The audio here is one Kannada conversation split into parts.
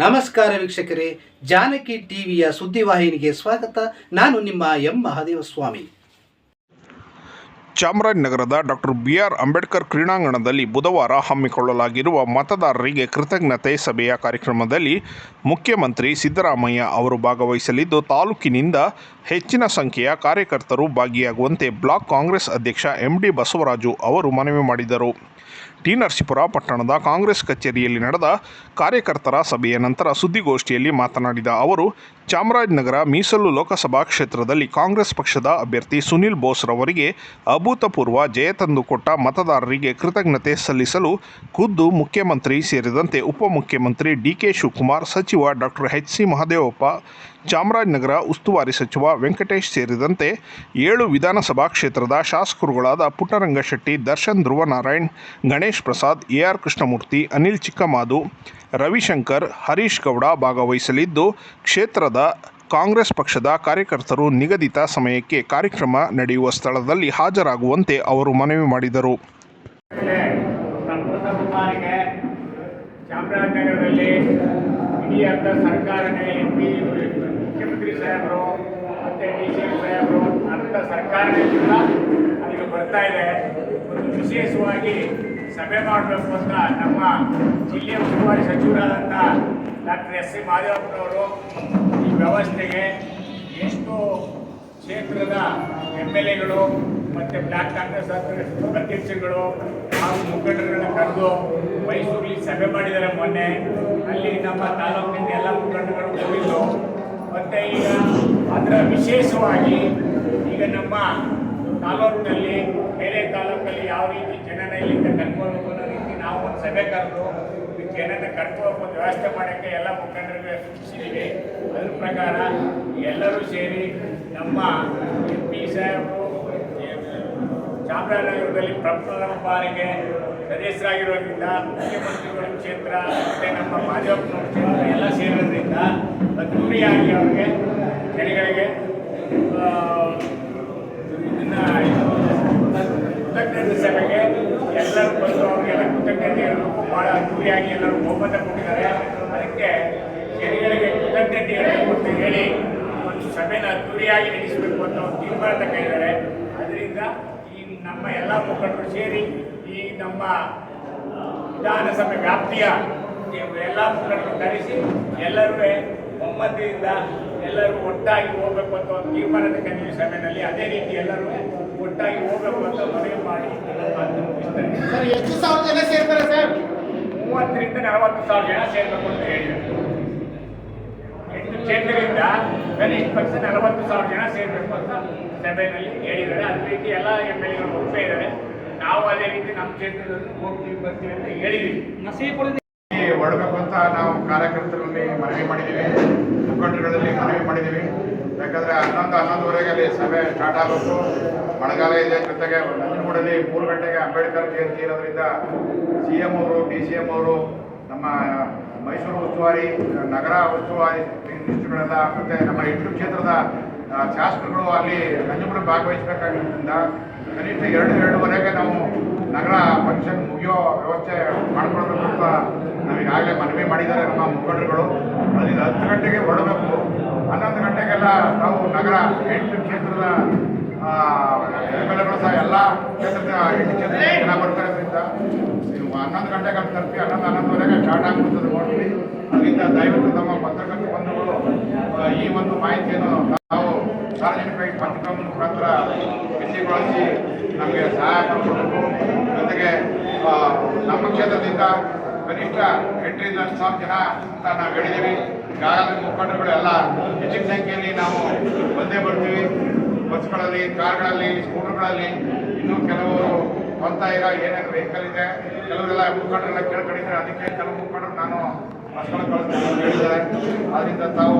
ನಮಸ್ಕಾರ ವೀಕ್ಷಕರೇ, ಜಾನಕಿ ಟಿವಿಯ ಸುದ್ದಿವಾಹಿನಿಗೆ ಸ್ವಾಗತ. ನಾನು ನಿಮ್ಮ ಎಂ ಮಹಾದೇವ ಸ್ವಾಮಿ ಚಾಮರಾಜನಗರದ ಡಾಕ್ಟರ್ ಬಿ ಆರ್ ಅಂಬೇಡ್ಕರ್ ಕ್ರೀಡಾಂಗಣದಲ್ಲಿ ಬುಧವಾರ ಹಮ್ಮಿಕೊಳ್ಳಲಾಗಿರುವ ಮತದಾರರಿಗೆ ಕೃತಜ್ಞತೆ ಸಭೆಯ ಕಾರ್ಯಕ್ರಮದಲ್ಲಿ ಮುಖ್ಯಮಂತ್ರಿ ಸಿದ್ದರಾಮಯ್ಯ ಅವರು ಭಾಗವಹಿಸಲಿದ್ದು, ತಾಲೂಕಿನಿಂದ ಹೆಚ್ಚಿನ ಸಂಖ್ಯೆಯ ಕಾರ್ಯಕರ್ತರು ಭಾಗಿಯಾಗುವಂತೆ ಬ್ಲಾಕ್ ಕಾಂಗ್ರೆಸ್ ಅಧ್ಯಕ್ಷ ಎಂ ಡಿ ಬಸವರಾಜು ಅವರು ಮನವಿ ಮಾಡಿದರು. ಟಿ ನರಸೀಪುರ ಪಟ್ಟಣದ ಕಾಂಗ್ರೆಸ್ ಕಚೇರಿಯಲ್ಲಿ ನಡೆದ ಕಾರ್ಯಕರ್ತರ ಸಭೆಯ ನಂತರ ಸುದ್ದಿಗೋಷ್ಠಿಯಲ್ಲಿ ಮಾತನಾಡಿದ ಅವರು, ಚಾಮರಾಜನಗರ ಮೀಸಲು ಲೋಕಸಭಾ ಕ್ಷೇತ್ರದಲ್ಲಿ ಕಾಂಗ್ರೆಸ್ ಪಕ್ಷದ ಅಭ್ಯರ್ಥಿ ಸುನಿಲ್ ಬೋಸ್ರವರಿಗೆ ಅಭೂತಪೂರ್ವ ಜಯ ತಂದುಕೊಟ್ಟ ಮತದಾರರಿಗೆ ಕೃತಜ್ಞತೆ ಸಲ್ಲಿಸಲು ಖುದ್ದು ಮುಖ್ಯಮಂತ್ರಿ ಸೇರಿದಂತೆ ಉಪಮುಖ್ಯಮಂತ್ರಿ ಡಿ ಕೆ ಶಿವಕುಮಾರ್, ಸಚಿವ doctor H C Mahadevappa, Chamarajanagar ಉಸ್ತುವಾರಿ ಸಚಿವ ವೆಂಕಟೇಶ್ ಸೇರಿದಂತೆ ಏಳು ವಿಧಾನಸಭಾ ಕ್ಷೇತ್ರದ ಶಾಸಕರುಗಳಾದ ಪುಟ್ಟರಂಗಶೆಟ್ಟಿ, ದರ್ಶನ್ ಧ್ರುವನಾರಾಯಣ್, ಗಣೇಶ್ ಪ್ರಸಾದ್ ಎ ಆರ್ ಕೃಷ್ಣಮೂರ್ತಿ, ಅನಿಲ್ ಚಿಕ್ಕಮಾದು, ರವಿಶಂಕರ್, ಹರೀಶ್ ಗೌಡ ಭಾಗವಹಿಸಲಿದ್ದು, ಕ್ಷೇತ್ರದ ಕಾಂಗ್ರೆಸ್ ಪಕ್ಷದ ಕಾರ್ಯಕರ್ತರು ನಿಗದಿತ ಸಮಯಕ್ಕೆ ಕಾರ್ಯಕ್ರಮ ನಡೆಯುವ ಸ್ಥಳದಲ್ಲಿ ಹಾಜರಾಗುವಂತೆ ಅವರು ಮನವಿ ಮಾಡಿದರು. ಚಾಮರಾಜನಗರದಲ್ಲಿ ಸರ್ಕಾರನೇ ಬರ್ತಾ ಇದೆ. ಒಂದು ವಿಶೇಷವಾಗಿ ಸಭೆ ಮಾಡಬೇಕು ಅಂತ ನಮ್ಮ ಜಿಲ್ಲೆಯ ಉಸ್ತುವಾರಿ ಸಚಿವರಾದಂಥ ಡಾಕ್ಟರ್ ಎಸ್ ಸಿ ಮಾದೇವಪ್ಪನವರು ಈ ವ್ಯವಸ್ಥೆಗೆ ಎಷ್ಟು ಕ್ಷೇತ್ರದ ಎಂ ಎಲ್ ಎಗಳು ಮತ್ತು ಬ್ಲಾಕ್ ಕಾಂಗ್ರೆಸ್ ಅಧ್ಯಕ್ಷರುಗಳು ಹಾಗೂ ಮುಖಂಡರುಗಳನ್ನ ಕರೆದು ಮೈಸೂರಲ್ಲಿ ಸಭೆ ಮಾಡಿದ್ದಾರೆ ಮೊನ್ನೆ. ಅಲ್ಲಿ ನಮ್ಮ ತಾಲೂಕಿನ ಎಲ್ಲ ಮುಖಂಡರುಗಳು ಹೋಗಿದ್ದು ಮತ್ತು ಈಗ ಅದರ ವಿಶೇಷವಾಗಿ ಈಗ ನಮ್ಮ ತಾಲೂಕಿನಲ್ಲಿ ಬೇರೆ ತಾಲೂಕಲ್ಲಿ ಯಾವ ರೀತಿ ಜನನ ಇಲ್ಲಿಂದ ಕರ್ಕೊಂಡು ಅನ್ನೋ ರೀತಿ ನಾವು ಒಂದು ಸಭೆ ಕರೆದು ಜನನ ಕರ್ಕೊಂಡು ಒಂದು ವ್ಯವಸ್ಥೆ ಮಾಡೋಕ್ಕೆ ಎಲ್ಲ ಮುಖಂಡರಿಗೆ ಸೂಚಿಸಿದ್ದೀವಿ. ಅದ್ರ ಪ್ರಕಾರ ಎಲ್ಲರೂ ಸೇರಿ ನಮ್ಮ ಎಂ ಪಿ ಸಾಹೇಬರು ಚಾಮರಾಜನಗರದಲ್ಲಿ ಪ್ರಪ್ರಥಮ ಬಾರಿಗೆ ಸದಸ್ಯರಾಗಿರೋದ್ರಿಂದ ಮುಖ್ಯಮಂತ್ರಿಗಳ ಕ್ಷೇತ್ರ, ಮತ್ತು ನಮ್ಮ ಮಾದೇವಪ್ಪನವ್ರ ಕ್ಷೇತ್ರ ಎಲ್ಲ ಸೇರೋದ್ರಿಂದ ಅದ್ದೂರಿಯಾಗಿ ಅವ್ರಿಗೆ ಜನಗಳಿಗೆ ಕೃತಜ್ಞತೆ ಸಭೆಗೆ ಎಲ್ಲರೂ ಬಂದು ಅವರಿಗೆಲ್ಲ ಕೃತಜ್ಞತೆ ಹೇಳಬೇಕು ಭಾಳ ಅದ್ದೂರಿಯಾಗಿ ಎಲ್ಲರೂ ಒಮ್ಮತ ಕೊಟ್ಟಿದ್ದಾರೆ ಅದಕ್ಕೆ ಜನಗಳಿಗೆ ಕೃತಜ್ಞತೆ ಹೇಳಬೇಕು ಅಂತ ಹೇಳಿ ಒಂದು ಸಭೆನ ಅದ್ದೂರಿಯಾಗಿ ನಡೆಸಬೇಕು ಅಂತ ಒಂದು ತೀರ್ಮಾನ ತಗೊಂಡಿದ್ದಾರೆ ಅದರಿಂದ ಈ ನಮ್ಮ ಎಲ್ಲ ಮುಖಂಡರು ಸೇರಿ ಈ ನಮ್ಮ ವಿಧಾನಸಭೆ ವ್ಯಾಪ್ತಿಯ ಎಲ್ಲ ಮುಖಂಡರು ಕರೆಸಿ ಎಲ್ಲರೂ ಒಮ್ಮತದಿಂದ ಎಲ್ಲರೂ ಒಟ್ಟಾಗಿ ಹೋಗಬೇಕು ಅಂತ ಒಂದು ತೀರ್ಮಾನ ತಗೊಂಡಿವಿ ಸಭೆಯಲ್ಲಿ ಅದೇ ರೀತಿ ಎಲ್ಲರೂ ಒಟ್ಟಾಗಿ ಹೋಗಬೇಕು ಅಂತ ಮನವಿ ಮಾಡಿ ಸರ್ ಎಷ್ಟು ಸಾವಿರ ಜನ ಸೇರ್ತಾರೆ ಸರ್? ಮೂವತ್ತರಿಂದ ನಲವತ್ತು ಸಾವಿರ ಜನ ಸೇರ್ಬೇಕು ಅಂತ ಹೇಳಿದ್ದಾರೆ ಎಂಟು ಕ್ಷೇತ್ರದಿಂದ ಕನಿಷ್ಠ ಪಕ್ಷ ನಲವತ್ತು ಸಾವಿರ ಜನ ಸೇರ್ಬೇಕು ಅಂತ ಸಭೆಯಲ್ಲಿ ಹೇಳಿದ್ದಾರೆ. ಅದೇ ರೀತಿ ಎಲ್ಲ ಎಂ ಎಲ್ ಎಗಳು ಒಪ್ಪೇ ಇದ್ದಾರೆ ನಾವು ಅದೇ ರೀತಿ ನಮ್ಮ ಕ್ಷೇತ್ರದಲ್ಲಿ ಹೋಗ್ತೀವಿ ಬರ್ತೀವಿ ಅಂತ ಹೇಳಿದ್ದೀವಿ. ಹೊರಡಬೇಕು ಅಂತ ನಾವು ಕಾರ್ಯಕರ್ತರಲ್ಲಿ ಮನವಿ ಮಾಡಿದ್ದೀವಿ. ಮುಖಂಡರುಗಳಲ್ಲಿ ಮನವಿ ಮಾಡಿದ್ದೀವಿ. ಯಾಕಂದರೆ ಹನ್ನೊಂದು, ಹನ್ನೊಂದುವರೆಗೆ ಅಲ್ಲಿ ಸಭೆ ಸ್ಟಾರ್ಟ್ ಆಗಬೇಕು. ಮಳೆಗಾಲ ಇದೆ ಜೊತೆಗೆ ನಂಜನಗೂಡಲ್ಲಿ ಮೂರು ಗಂಟೆಗೆ ಅಂಬೇಡ್ಕರ್ ಜಯಂತಿ ಇರೋದ್ರಿಂದ ಸಿ ಎಂ ಅವರು, ಡಿ ಸಿ ಎಂ ಅವರು, ನಮ್ಮ ಮೈಸೂರು ಉಸ್ತುವಾರಿ, ನಗರ ಉಸ್ತುವಾರಿ ಮಿನಿಸ್ಟ್ರುಗಳೆಲ್ಲ ಮತ್ತು ನಮ್ಮ ಇಟ್ಟು ಕ್ಷೇತ್ರದ ಶಾಸಕರುಗಳು ಅಲ್ಲಿ ನಂಜನಗೂಡ ಭಾಗವಹಿಸಬೇಕಾಗಿರೋದ್ರಿಂದ ಕನಿಷ್ಠ ಎರಡು ಎರಡೂವರೆಗೆ ನಾವು ನಗರ ಫಂಕ್ಷನ್ ಮುಗಿಯೋ ವ್ಯವಸ್ಥೆ ಮಾಡಿಕೊಳ್ಬೇಕು ಅಂತ ನಾವೀಗಾಗಲೇ ಮನವಿ ಮಾಡಿದ್ದಾರೆ ನಮ್ಮ ಮುಖಂಡರುಗಳು. ಅಲ್ಲಿ ಹತ್ತು ಗಂಟೆಗೆ ಹೊರಡಬೇಕು. ಹನ್ನೊಂದು ಗಂಟೆಗೆಲ್ಲ ನಾವು ನಗರ ಎಂಟು ಕ್ಷೇತ್ರದ ಎಂ ಎಲ್ ಎಗಳು ಸಹ ಎಲ್ಲ ಕ್ಷೇತ್ರದ ಎಂಟು ಕ್ಷೇತ್ರದ ಜನ ಬರ್ತಾರೋದ್ರಿಂದ ಹನ್ನೊಂದು ಗಂಟೆಗೆ ತಲುಪಿ ಹನ್ನೊಂದು ಹನ್ನೊಂದುವರೆಗೆ ಸ್ಟಾರ್ಟ್ ಆಗ್ಬಿಡ್ತದೆ ನೋಡ್ತೀವಿ ಅಲ್ಲಿಂದ ದಯವಿಟ್ಟು ತಮ್ಮ ಪತ್ರಕರ್ತ ಬಂಧುಗಳು ಆ, ಈ ಒಂದು ಮಾಹಿತಿಯನ್ನು ನಾವು ಸಾರ್ವಜನಿಕವಾಗಿ ಪತ್ರಿಕಾ ಮುಖಾಂತರ ಬಿಸಿಗೊಳಿಸಿ ನಮಗೆ ಸಹಾಯ ಮಾಡಿಕೊಡಬೇಕು ಜೊತೆಗೆ ನಮ್ಮ ಕ್ಷೇತ್ರದಿಂದ ಕನಿಷ್ಠ ಎಂಟರಿಂದ ಹತ್ತು ಸಾವಿರ ಜನ ಅಂತ ನಾವು ಹೇಳಿದ್ದೀವಿ ಈಗಾಗಲೇ ಮುಖಂಡರುಗಳು ಎಲ್ಲ ಹೆಚ್ಚಿನ ಸಂಖ್ಯೆಯಲ್ಲಿ ನಾವು ಬಂದೇ ಬರ್ತೀವಿ. ಬಸ್ಗಳಲ್ಲಿ, ಕಾರ್ಗಳಲ್ಲಿ, ಸ್ಕೂಟರ್ಗಳಲ್ಲಿ ಇನ್ನೂ ಕೆಲವರು ಸ್ವಂತ ಈಗ ಏನೇನು ವೆಹಿಕಲ್ ಇದೆ, ಕೆಲವರೆಲ್ಲ ಮುಖಂಡರೆಲ್ಲ ಕೇಳ್ಕೊಂಡಿದ್ದಾರೆ ಅದಕ್ಕೆ ಕೆಲವು ಮುಖಂಡರು ನಾನು ಬಸ್ಗಳು ಕಳಿಸ್ತೀನಿ ಹೇಳಿದ್ದಾರೆ. ಆದ್ದರಿಂದ ತಾವು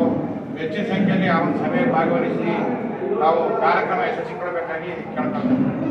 ಹೆಚ್ಚಿನ ಸಂಖ್ಯೆಯಲ್ಲಿ ಆ ಒಂದು ಸಭೆ ಭಾಗವಹಿಸಿ ತಾವು ಕಾರ್ಯಕ್ರಮ ಯಶಸ್ವಿಗೊಳ್ಳಬೇಕಾಗಿ ಕೇಳ್ಕೊಳ್ತೇನೆ